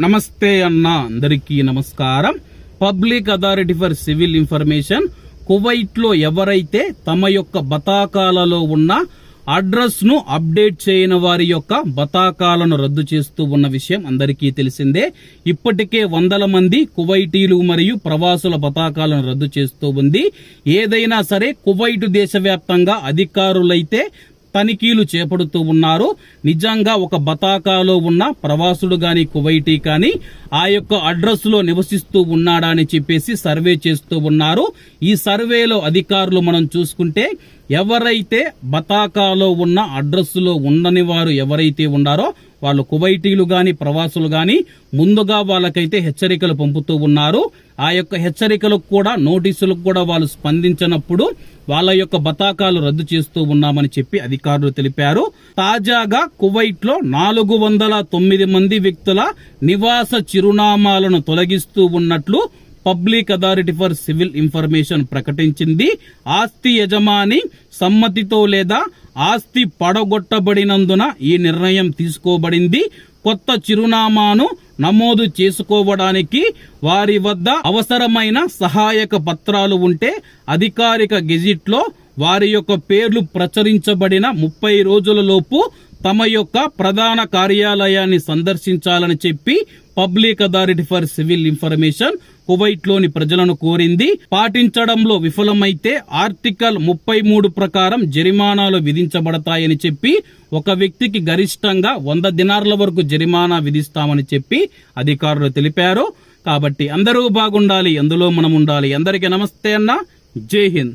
నమస్తే అన్న అందరికీ నమస్కారం. Public authority for civil information కువైట్లో ఎవరైతే తమ యొక్క బతాకాలలో ఉన్న అడ్రస్ను అప్డేట్ చేయని వారి యొక్క బతాకాలను రద్దు చేస్తూ ఉన్న విషయం అందరికీ తెలిసిందే. ఇప్పటికే వందల మంది కువైటీలు మరియు ప్రవాసుల బతాకాలను రద్దు చేస్తూ ఉంది. ఏదైనా సరే కువైట్ దేశవ్యాప్తంగా అధికారులైతే తనిఖీలు చేపడుతూ ఉన్నారు. నిజంగా ఒక బతాకాలో ఉన్న ప్రవాసుడు గాని కువైటీ కానీ ఆ యొక్క అడ్రస్లో నివసిస్తూ ఉన్నాడా అని చెప్పేసి సర్వే చేస్తూ ఉన్నారు. ఈ సర్వేలో అధికారులు మనం చూసుకుంటే ఎవరైతే బతాకాలో ఉన్న అడ్రస్లో ఉండని వారు ఎవరైతే ఉన్నారో వాళ్ళు కువైటీలు గాని ప్రవాసులు గాని ముందుగా వాళ్ళకైతే హెచ్చరికలు పంపుతూ ఉన్నారు. ఆ యొక్క హెచ్చరికలకు కూడా నోటీసులకు కూడా వాళ్ళు స్పందించినప్పుడు వాళ్ళ యొక్క బతాకాలు రద్దు చేస్తూ ఉన్నామని చెప్పి అధికారులు తెలిపారు. తాజాగా కువైట్లో నాలుగు వందల తొమ్మిది మంది వ్యక్తుల నివాస చిరునామాలను తొలగిస్తూ ఉన్నట్లు public authority for civil information ప్రకటించింది. ఆస్తి యజమాని సమ్మతితో లేదా ఆస్తి పడగొట్టబడినందున ఈ నిర్ణయం తీసుకోబడింది. కొత్త చిరునామాను నమోదు చేసుకోవడానికి వారి వద్ద అవసరమైన సహాయక పత్రాలు ఉంటే అధికారిక గెజిట్లో వారి యొక్క పేర్లు ప్రచురించబడిన ముప్పై రోజులలోపు తమ యొక్క ప్రధాన కార్యాలయాన్ని సందర్శించాలని చెప్పి public authority for civil information కువైట్లోని ప్రజలను కోరింది. పాటించడంలో విఫలమైతే ఆర్టికల్ ముప్పై మూడు ప్రకారం జరిమానాలు విధించబడతాయని చెప్పి ఒక వ్యక్తికి గరిష్టంగా వంద దినార్ల వరకు జరిమానా విధిస్తామని చెప్పి అధికారులు తెలిపారు. కాబట్టి అందరూ బాగుండాలి అందులో మనం ఉండాలి. అందరికీ నమస్తే అన్న. జై హింద్.